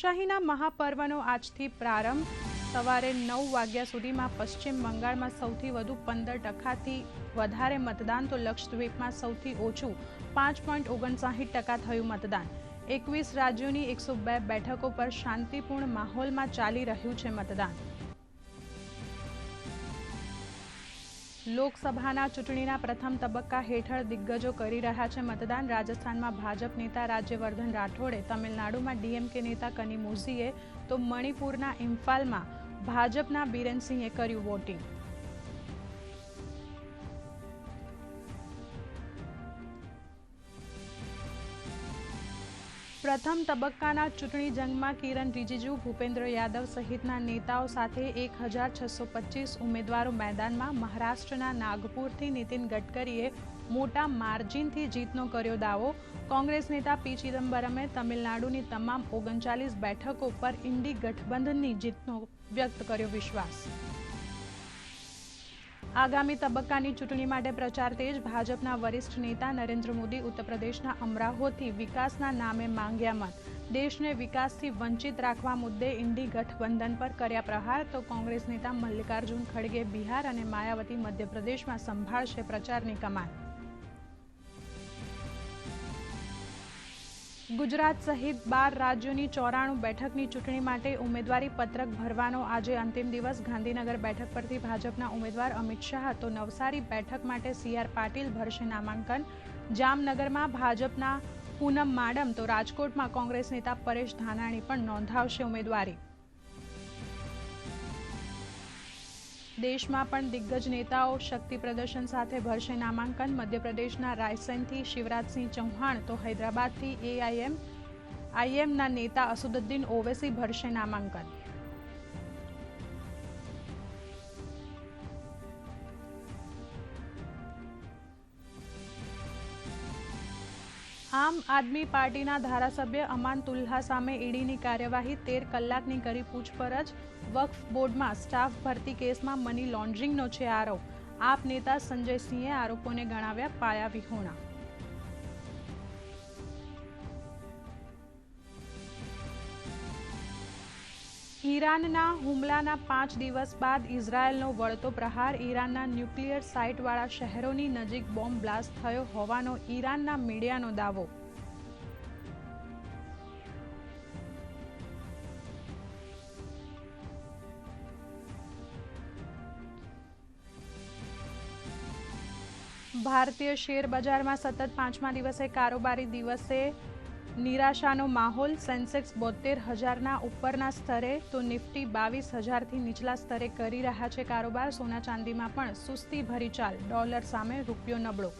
શાહીના મહાપર્વનો આજથી પ્રારંભ. સવારે નવ વાગ્યા સુધીમાં પશ્ચિમ બંગાળમાં સૌથી વધુ પંદર ટકાથી વધારે મતદાન, તો લક્ષદ્વીપમાં સૌથી ઓછું પાંચ પોઈન્ટ ઓગણસાહીઠ ટકા થયું મતદાન. એકવીસ રાજ્યોની એકસો બે બેઠકો પર શાંતિપૂર્ણ માહોલમાં ચાલી રહ્યું છે મતદાન. લોકસભાના ચૂંટણીના પ્રથમ તબક્કા હેઠળ દિગ્ગજો કરી રહ્યા છે મતદાન. રાજસ્થાનમાં ભાજપ નેતા રાજ્યવર્ધન રાઠોડે, તમિલનાડુમાં ડીએમકે નેતા કનિમોઝીએ તો મણિપુરના ઇમ્ફાલમાં ભાજપના બીરેનસિંહે કર્યું વોટિંગ. પ્રથમ તબક્કાના ચૂંટણી જંગમાં કિરણ રિજિજુ, ભૂપેન્દ્ર યાદવ સહિતના નેતાઓ સાથે એક હજાર છસો પચીસ ઉમેદવારો મેદાનમાં મહારાષ્ટ્રના નાગપુરથી નીતિન ગડકરીએ મોટા માર્જિનથી જીતનો કર્યો દાવો. કોંગ્રેસ નેતા પી ચિદમ્બરમે તમિલનાડુની તમામ ઓગણચાલીસ બેઠકો પર ઇન્ડી ગઠબંધનની જીતનો વ્યક્ત કર્યો વિશ્વાસ. આગામી તબક્કાની ચૂંટણી માટે પ્રચાર તેજ ભાજપના વરિષ્ઠ નેતા નરેન્દ્ર મોદી ઉત્તર પ્રદેશના અમરાહોથી વિકાસના નામે માંગ્યા મત. દેશને વિકાસથી વંચિત રાખવા મુદ્દે ઇન્ડી ગઠબંધન પર કર્યા પ્રહાર તો કોંગ્રેસ નેતા મલ્લિકાર્જુન ખડગે બિહાર અને માયાવતી મધ્યપ્રદેશમાં સંભાળશે પ્રચારની કમાન. ગુજરાત સહિત બાર રાજ્યોની ચોરાણું બેઠકની ચૂંટણી માટે ઉમેદવારી પત્રક ભરવાનો આજે અંતિમ દિવસ. ગાંધીનગર બેઠક પરથી ભાજપના ઉમેદવાર અમિત શાહ, તો નવસારી બેઠક માટે સીઆર પાટીલ ભરશે નામાંકન. જામનગરમાં ભાજપના પૂનમ માડમ, તો રાજકોટમાં કોંગ્રેસ નેતા પરેશ ધાનાણી પણ નોંધાવશે ઉમેદવારી. દેશમાં પણ દિગ્ગજ નેતાઓ શક્તિ પ્રદર્શન સાથે ભરશે નામાંકન. મધ્યપ્રદેશના રાયસેનથી શિવરાજસિંહ ચૌહાણ તો હૈદરાબાદથી એઆઈએમ આઈએમના નેતા અસુદુદ્દીન ઓવેસી ભરશે નામાંકન. આમ આદમી પાર્ટીના ધારાસભ્ય અમાન તુલ્હા સામે ઈડીની કાર્યવાહી તેર કલાકની કરી પૂછપરછ. વક્ફ બોર્ડમાં સ્ટાફ ભરતી કેસમાં મની લોન્ડરિંગનો છે આરોપ. આપ નેતા સંજય સિંહે આરોપોને ગણાવ્યા પાયા વિહોણા. ઈરાનના હુમલાના પાંચ દિવસ બાદ ઇઝરાયેલનો વળતો પ્રહાર ઈરાનના ન્યુક્લિયર સાઇટવાળા શહેરોની નજીક બોમ્બ બ્લાસ્ટ થયો હોવાનો ઈરાનના મીડિયાનો દાવો. ભારતીય શેર બજારમાં સતત પાંચમા દિવસે કારોબારી દિવસે નિરાશાનો માહોલ સેન્સેક્સ બોતેર હજારના ઉપરના સ્તરે તો નિફ્ટી બાવીસ હજારથી નીચલા સ્તરે કરી રહ્યા છે કારોબાર. સોના ચાંદીમાં પણ સુસ્તી ભરી ચાલ. ડોલર સામે રૂપિયો નબળો.